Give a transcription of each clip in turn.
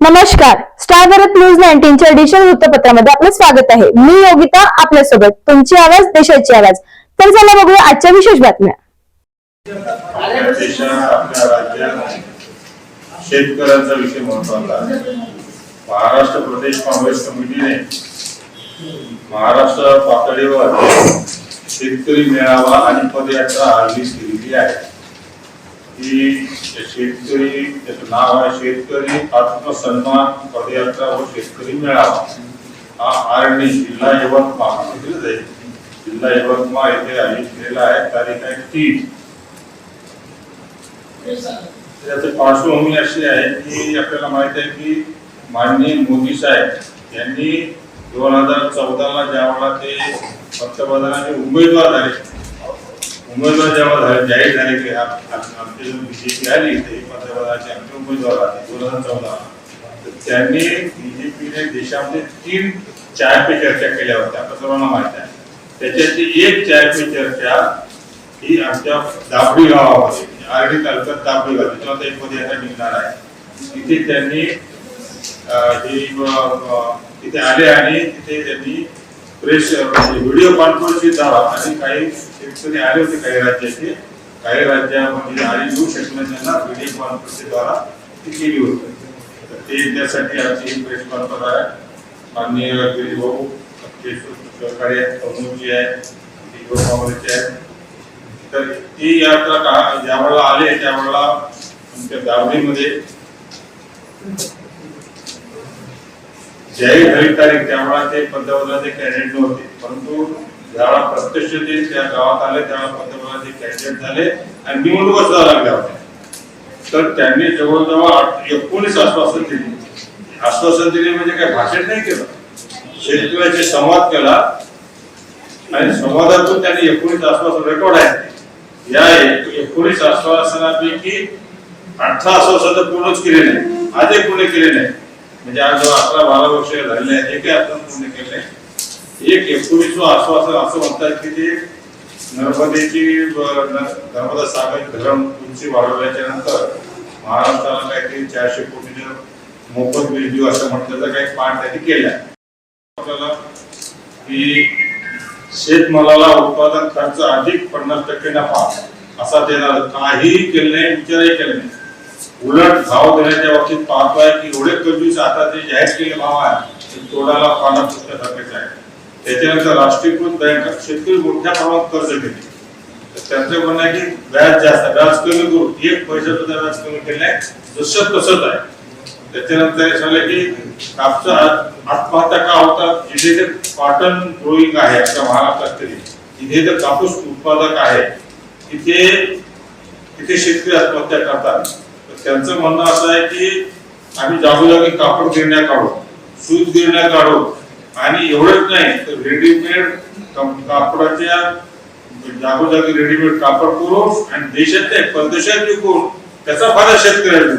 नमस्कार. Star Bharat news नाईन्टीनच्या digital वृत्तपत्रामध्ये आपलं स्वागत आहे. मी योगिता आपल्यासोबत तुमची आवाज देशाची आवाज. तर चला बघूया आजच्या विशेष बातम्या. शेतकऱ्यांचा विषय महत्त्वाचा महाराष्ट्र प्रदेश काँग्रेस कमिटीने महाराष्ट्र पातळीवर शेतकरी मेळावा आणि पदयात्रा आयोजित केलेली आहे. की शेतकरी त्याचं नाव आहे शेतकरी आत्मसन्मान पदयात्रा व शेतकरी मेळावा. हा आरणी जिल्हा यवतमाळ इथेच जिल्हा यवतमाळ येथे आयोजित केलेला आहे तारीख आहे तीन. त्याची पार्श्वभूमी अशी आहे की आपल्याला माहीत आहे की माननीय मोदी साहेब यांनी दोन हजार चौदाला ज्यावेळेला ते पंतप्रधानाचे उमेदवार झाले उमेदवार जेव्हा झाले जाहीर झाले की आमचे आ- आमची जो बीजेपी आली ते पंतप्रधानाचे आमचे उमेदवार आले दोन हजार चौदा तर त्यांनी बीजेपीने देशामध्ये तीन चार पे चर्चा केल्या होत्या आपल्या सर्वांना माहीत आहे. त्याच्यातली एक चार पे चर्चा ही आमच्या दाबडी गावामध्ये आरडी तालुक्यात दाबडी गाव त्याच्यावर एक मध्ये आता निघणार आहे. तिथे त्यांनी तिथे आले आणि तिथे त्यांनी प्रेस म्हणजे व्हिडिओ कॉन्फरन्सची द्वारा आणि काही शेतकरी आले होते काही राज्याचे काही राज्यामध्ये आणि येऊ शकले त्यांना व्हिडिओ कॉन्फरन्सद्वारा ती केली होती. तर ते त्यासाठी आमची ही प्रेस कॉन्फरन्स आहे. माननीय गिरीश भाऊ आमचे आहेत अमोलजी आहे दिग्गज काँग्रेसचे आहेत तर ती यात्रा का ज्यावेळेला आले त्यावेळेला आमच्या दावणीमध्ये जाहीर झाली तारीख त्यावेळेला ते पंतप्रधानाचे कॅन्डिडेट नव्हते. परंतु ज्यावेळा प्रत्यक्ष ते त्या गावात आले त्यावेळेला पंतप्रधानाचे कॅन्डिडेट झाले आणि निवडणुका सुद्धा लागल्या होत्या. तर त्यांनी जवळजवळ एकोणीस आश्वासन दिली. आश्वासन दिले म्हणजे काही भाषण नाही केलं. शेतकऱ्याशी संवाद केला आणि संवादातून त्यांनी एकोणीस आश्वासन रेकॉर्ड आहे या एकोणीस आश्वासनापैकी अठरा आश्वासन तर पूर्णच केले नाही. आजही पूर्ण केले नाही. म्हणजे आज जवळ अकरा बारा वर्ष झालेले आहेत काही आपण पूर्ण केले नाही. एक एकोणीसवं आश्वासन असं म्हणतात की ते नर्मदेची नर्मदा सागर धरण उंची वाढवल्याच्या नंतर महाराष्ट्राला काहीतरी चारशे कोटीचं मोफत वीज देऊ असं म्हटल्याचा काही पाठ त्यांनी केला आपल्याला की शेतमालाला उत्पादन खर्च अधिक पन्नास टक्के नफा असा देणार काहीही केलं नाही विचारही केला नाही. उलट भाव देण्याच्या बाबतीत पाहतोय की एवढे कंजूस आता जे जाहीर केले भाव आहे ते तोडाला पाना पुस्तक आहे. त्याच्यानंतर राष्ट्रीयकृत बँक शेतकरी मोठ्या प्रमाणात कर्ज घेते. तर त्यांचं म्हणणं आहे की व्याज जास्त व्याज कमी करून एक पैसा सुद्धा व्याज कमी केलं आहे जसं तसंच आहे. त्याच्यानंतर हे सांगलं की कापसा आत्महत्या का होतात? जिथे ते कॉटन ग्रोईंग आहे आपल्या महाराष्ट्रात तरी. जिथे ते कापूस उत्पादक आहे तिथे तिथे शेतकरी आत्महत्या करतात. तर त्यांचं म्हणणं असं आहे की आम्ही जागोजागी कापड गिरण्या काढू सूत गिरण्या काढू आणि एवढंच नाही तर रेडीमेड कापडाच्या जागोजागी रेडीमेड कापड करू आणि देशात नाही परदेशात विकून त्याचा फायदा शेतकऱ्याला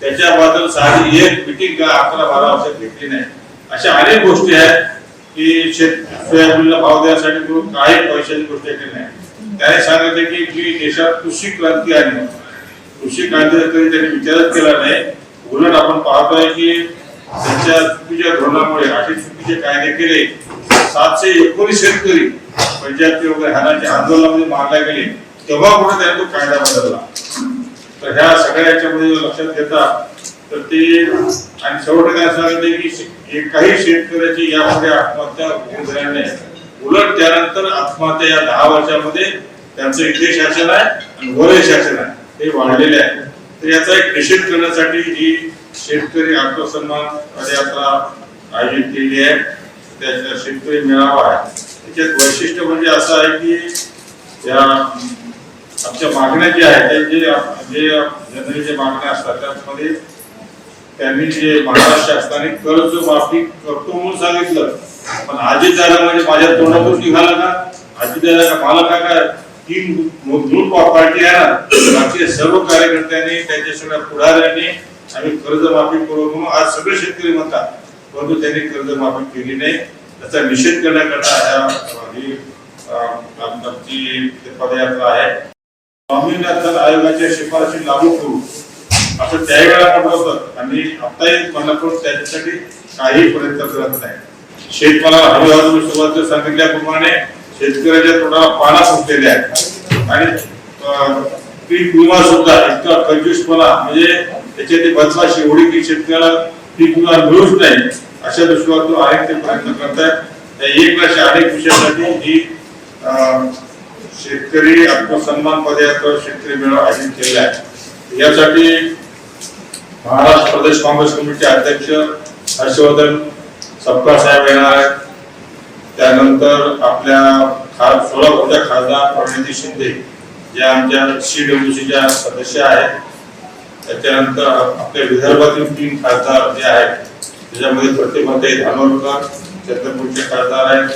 त्याच्याबद्दल साधी एक मिटिंग अकरा बारा वर्षात घेतली नाही. अशा अनेक गोष्टी आहेत की शेत सोयाबीनला भाव देण्यासाठी करून काही पैशाची गोष्ट केली नाही. त्याने सांगितले की मी देशात कृषी क्रांती आली कृषी क्रांती कधी त्यांनी विचारच केला नाही. उलट आपण पाहतोय की त्यांच्या चुकीच्या धोरणामुळे असे चुकीचे कायदे केले सातशे एकोणीस शेतकरी पंचायती वगैरे हानाच्या आंदोलनामध्ये मारले गेले तेव्हा कुठे त्यांनी तो कायदा बदलला? तर ह्या सगळ्या याच्यामध्ये लक्षात घेता तर ते आणि शेवट काय सांगितले की काही शेतकऱ्याची यामध्ये आत्महत्या होऊ झाल्याने उलट त्यानंतर आत्महत्या या दहा वर्षामध्ये त्यांचं इथे शासन आहे आणि वरही शासन आहे. ते वाढलेले आहे. तर याचा एक निषेध करण्यासाठी ही शेतकरी आत्मसन्मान पदयात्रा आयोजित केली आहे त्याचा शेतकरी मेळावा आहे. त्याच्यात वैशिष्ट्य म्हणजे असं आहे की या आमच्या मागण्या ज्या आहेत त्या जे जे जनरली जे मागण्या असतात त्यामध्ये त्यांनी जे महाराष्ट्र शासनाने कर्ज माफी करतो म्हणून सांगितलं. पण आजी दादा म्हणजे माझ्या तोंडातून निघाला का आजी दादा का मला काय ही मूळ पार्टी आहे ना बाकी सर्व कार्यकर्त्यांनी त्यांच्या सगळ्या पुढाऱ्यांनी आम्ही कर्ज माफी करू म्हणून आज सगळे शेतकरी म्हणतात परंतु त्यांनी कर्ज माफी केली नाही. त्याचा निषेध करण्याकरता ह्या आमची पदयात्रा आहे. स्वामीनाथन आयोगाच्या शिफारशी लागू करू. असं त्याही वेळा होतं. आणि आताही कोल्हापूर त्याच्यासाठी काही प्रयत्न करत नाही. शेतमाला हमी बाजू सांगितल्याप्रमाणे शेतकऱ्याच्या तोंडाला पाना फुटलेले आहेत. आणि पीक विमा सुद्धा इतका कंजूसपणा म्हणजे त्याच्यात बदमाशी एवढी की शेतकऱ्याला पीक विमा मिळूच नाही अशा दृष्टीकोनातून अनेक ते प्रयत्न करतायत. एक अशा अनेक विषयासाठी ही अं, शेतकरी आत्मसन्मान पदयात्रा शेतकरी मेळावा आयोजित केलेला आहे. यासाठी महाराष्ट्र प्रदेश काँग्रेस कमिटीचे अध्यक्ष हर्षवर्धन सपकाळ साहेब येणार आहेत. त्यानंतर आपल्या खास सोलापूरच्या खासदार प्रणिती शिंदे ज्या आमच्या सी डब्ल्यू सीच्या सदस्य आहेत. त्याच्यानंतर आपल्या विदर्भातील तीन खासदार जे आहेत त्याच्यामध्ये प्रतिमते धानोरकर चंद्रपूरचे खासदार आहेत.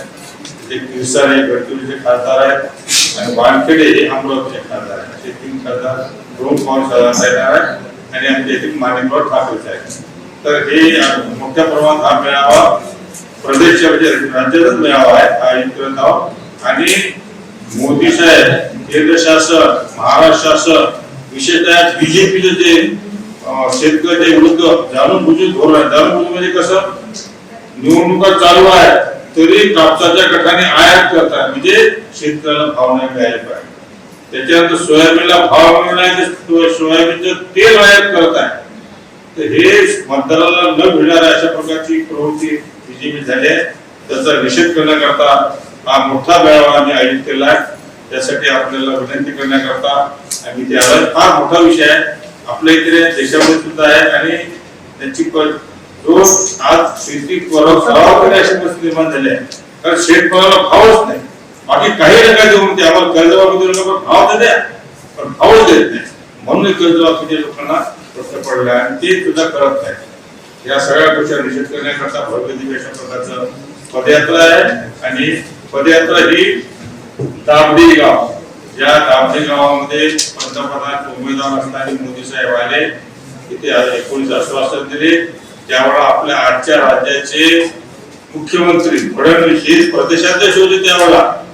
ते किरसारे गडचिरोलीचे खासदार आहेत. आणि वानखेडे हे अमरावतीचे खासदार आहेत. असे तीन खासदार दोन पवार खासदार येणार आहेत आणि आमच्या येथील मान्यवर ठाकरेचे आहेत. तर हे मोठ्या प्रमाणात हा मेळावा प्रदेशच्या म्हणजे राज्यातच मेळावा आहे हा आयोजित आणि मोदी साहेब केंद्र शासन महाराष्ट्र शासन विशेषतः बीजेपीचे जे अं, शेतकऱ्याच्या विरुद्ध जाणून बुजून धोरण आहे. जाणून बुजून म्हणजे कसं? निवडणुका चालू आहे तरी कापसाच्या गटाने आयात करतात. म्हणजे शेतकऱ्याला भाव नाही मिळायला पाहिजे. त्याच्यानंतर सोयाबीनला भाव मिळणार नाही सोयाबीनचं तेल आयात करत आहे. तर हे मतदाराला न मिळणार अशा प्रकारची प्रवृत्ती बीजेपी झाले त्याचा निषेध करण्याकरता हा मोठा मेळावा आम्ही आयोजित केला आहे. त्यासाठी आपल्याला विनंती करण्याकरता आम्ही त्याला फार मोठा विषय आहे. आपल्या इकडे देशामध्ये सुद्धा आहे आणि त्यांची जो आज शेती अशी परिस्थिती निर्माण झाली आहे. कारण शेतमालाला भावच नाही. बाकी काही नका देऊन ते आम्हाला कर्जबाबी देऊ नका भाव तर द्या पण भावच देत नाही. म्हणून कर्जबाबी लोकांना प्रश्न पडला आणि ते सुद्धा करत नाही या सगळ्या गोष्टी निषेध करण्याकरता भव्य दिव्य अशा प्रकारचं पदयात्रा आहे. आणि पदयात्रा ही ताबडी गाव. या ताबडी गावामध्ये पंतप्रधान उमेदवार असणारे मोदी साहेब आले. इथे एकोणीस आश्वासन दिले. त्यावेळा आपल्या आजच्या राज्याचे मुख्यमंत्री फडणवीस हे प्रदेशाध्यक्ष होते त्यावेळेला.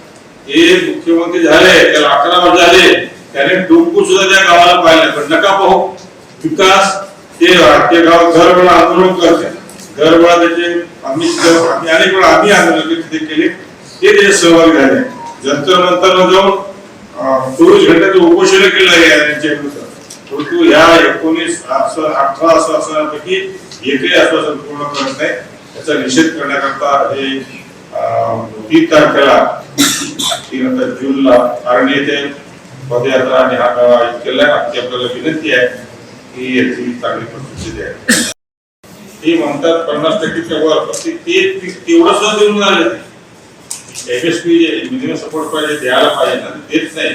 हे मुख्यमंत्री झाले त्याला अकरा वर्ष झाले. त्याने डुंकू सुद्धा त्या गावाला पाहिलं पण नका पाहू. विकास ते ते गाव घरबळा आंदोलन करते घरबळा त्याचे आम्ही आम्ही अनेक वेळा आम्ही आंदोलन तिथे केले. ते त्याचे सहभागी झाले. जंतर मंतर जाऊन चोवीस घंट्याचं उपोषण केलं आहे यांच्या विरुद्ध. परंतु या एकोणीस अठरा आश्वासनापैकी एकही आश्वासन पूर्ण करत नाही. त्याचा निषेध करण्याकरता हे अं, तीन तारखेला तीन आता जूनला कारण येथे पदयात्रा आणि हा मेळावा आयोजित केला आहे आमची आपल्याला विनंती आहे. की याची चांगली प्रसिद्धी आहे. ते म्हणतात पन्नास टक्केच्या वर पण ते ते तेवढं सुद्धा देऊन आले एमएसपी मिनिमम सपोर्ट पाहिजे द्यायला पाहिजे ना देत नाही.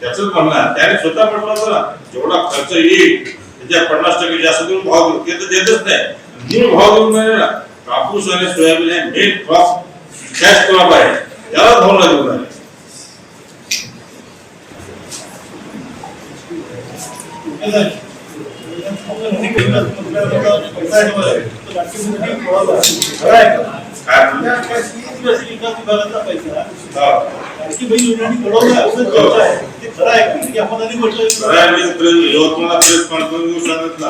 त्याच म्हणणार त्याने स्वतः म्हटलं होतं ना जेवढा खर्च येईल त्याच्या पन्नास टक्के जास्त देऊन भाव देऊ. ते तर देतच नाही. मूळ भाव देऊन नाही ना. कापूस आणि सोयाबीन हे मेन क्रॉप कॅश क्रॉप आहे. त्याला भाव नाही देऊन राहिले. Thank you. हा. सगळ्यांनी प्रेस- सांगितला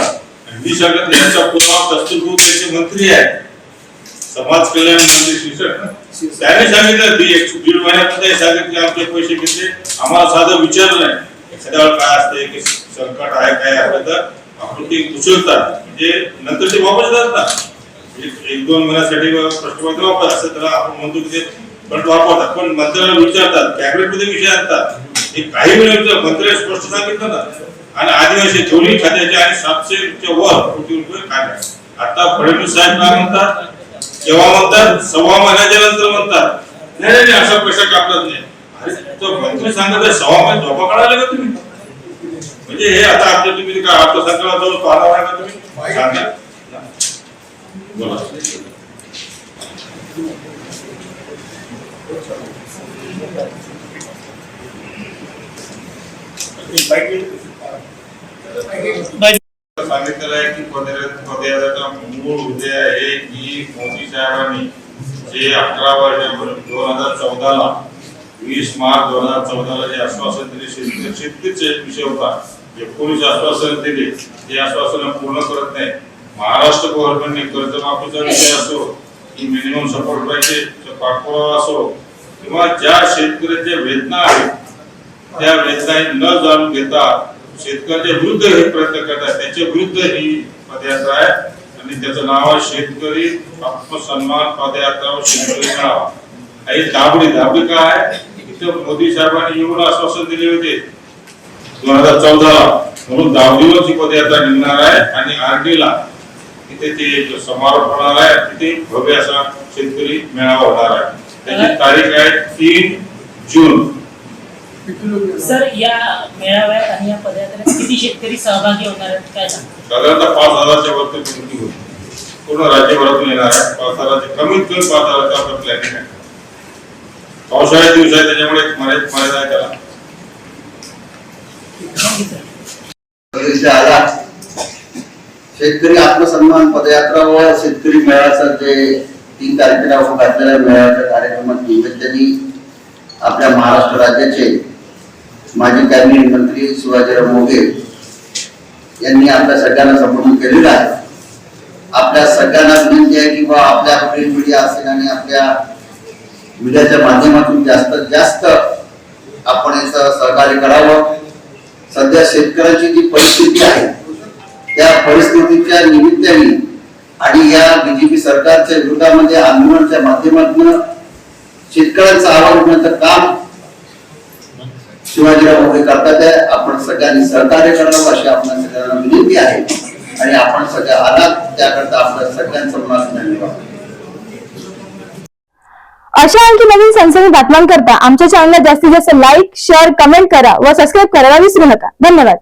मी सांगत यांच्या पुरावा दस्तूरभूत त्याचे मंत्री आहे समाज कल्याण मंत्री शिक्षक त्याने सांगितलं दीड महिन्यामध्ये सांगितले आमचे पैसे घेतले आम्हाला साधं विचारलं नाही एखाद्या काय असते संकट आहे काय असलं तर ते उचलतात. म्हणजे नंतर ते वापस जातात. ना एक दोन महिन्यासाठी प्रश्नपत्र वापर असं त्याला आपण म्हणतो की ते पण वापरतात. पण मंत्र्याला विचारतात. कॅबिनेटमध्ये विषय आणतात. हे काही वेळेला मंत्र्याने स्पष्ट सांगितलं ना आणि आदिवासी दोन्ही खात्याचे आणि सातशे वर कोटी रुपये काढले. आता फडणवीस साहेब काय म्हणतात? केव्हा म्हणतात सव्वा महिन्याच्या नंतर म्हणतात. नाही नाही असा पैसा कापलाच नाही. अरे तो मंत्री सांगत आहे, सव्वा महिने झोपा काढायला का तुम्ही म्हणजे हे आता आपल्या तुम्ही काय अर्थसंकल्पात जाऊन पाहणार आहे का तुम्ही? बोला. सांगितलेलं आहे की पदयात्रा पदयात्रा मूळ उद्या आहे की मोदी साहेबांनी जे अकरा वर्ष दोन हजार चौदाला वीस मार्च दोन हजार चौदाला जे आश्वासन दिले शेतकरी शेतकरीचा विषय होता. जे आश्वासन दिले ते आश्वासन पूर्ण करत नाही. महाराष्ट्र गव्हर्नमेंटने कर्जमाफीचा विषय असो की मिनिमम सपोर्ट पाहिजे पाठपुरावा असो किंवा ज्या शेतकऱ्याच्या वेदना आहेत त्या वेदना न जाणून घेता शेतकऱ्याच्या विरुद्ध हे प्रयत्न करतात त्याच्या विरुद्ध ही पदयात्रा आहे. आणि त्याचं नाव आहे शेतकरी आत्मसन्मान पदयात्रा शेतकरी मेळावा. काही दाबडी दाबडी काय इथं मोदी साहेबांनी येऊन आश्वासन दिले होते. दोन हजार चौदा म्हणून दावडीवर ही पदयात्रा निघणार आहे आणि आरडीला तिथे ते समारोप होणार आहे तिथे भव्य असा शेतकरी मेळावा होणार आहे. त्याची तारीख आहे तीन जून. सर या मेळाव्यात आणि या पदयात्रेत किती शेतकरी सहभागी होणार आहेत काय साधारणतः पाच हजारच्या वरती होती पूर्ण राज्यभरातून येणार आहे पाच हजारचे कमीत कमी पाच हजारचा आपलं प्लॅनिंग आहे. पावसाळ्यात दिवस आहे त्याच्यामुळे मर्यादा आहे त्याला थँक्यू सर इथे आला शेतकरी आत्मसन्मान पदयात्रा व शेतकरी मेळाव्याचा जे तीन तारखेला होत असलेल्या मेळाव्याच्या कार्यक्रमात निमित्ताने आपल्या महाराष्ट्र राज्याचे माजी कॅबिनेट मंत्री शिवाजीराव मोघे यांनी आपल्या सगळ्यांना संबोधन केलेलं आहे. आपल्या सगळ्यांना विनंती आहे की बा आपल्या प्रिंट मीडिया असेल आणि आपल्या मीडियाच्या माध्यमातून जास्तीत जास्त आपण याचं सहकार्य करावं. सध्या शेतकऱ्यांची जी परिस्थिती आहे त्या परिस्थितीच्या निमित्ताने आणि या बीजेपी सरकारच्या विरोधामध्ये आंदोलनाच्या माध्यमातून शेतकऱ्यांचं आवाज उठण्याचं काम शिवाजीराव मोदी करतात आहे. आपण सगळ्यांनी सहकार्य करावं अशी आपण सगळ्यांना विनंती आहे. आणि आपण सगळ्या आलात त्याकरता आपल्या सगळ्यांचं मनात धन्यवाद. अशा आणखी नवीन सनसनी बातम्यांकरता आमच्या चॅनलला जास्तीत जास्त लाईक शेअर कमेंट करा व सबस्क्राईब करायला विसरू नका. धन्यवाद.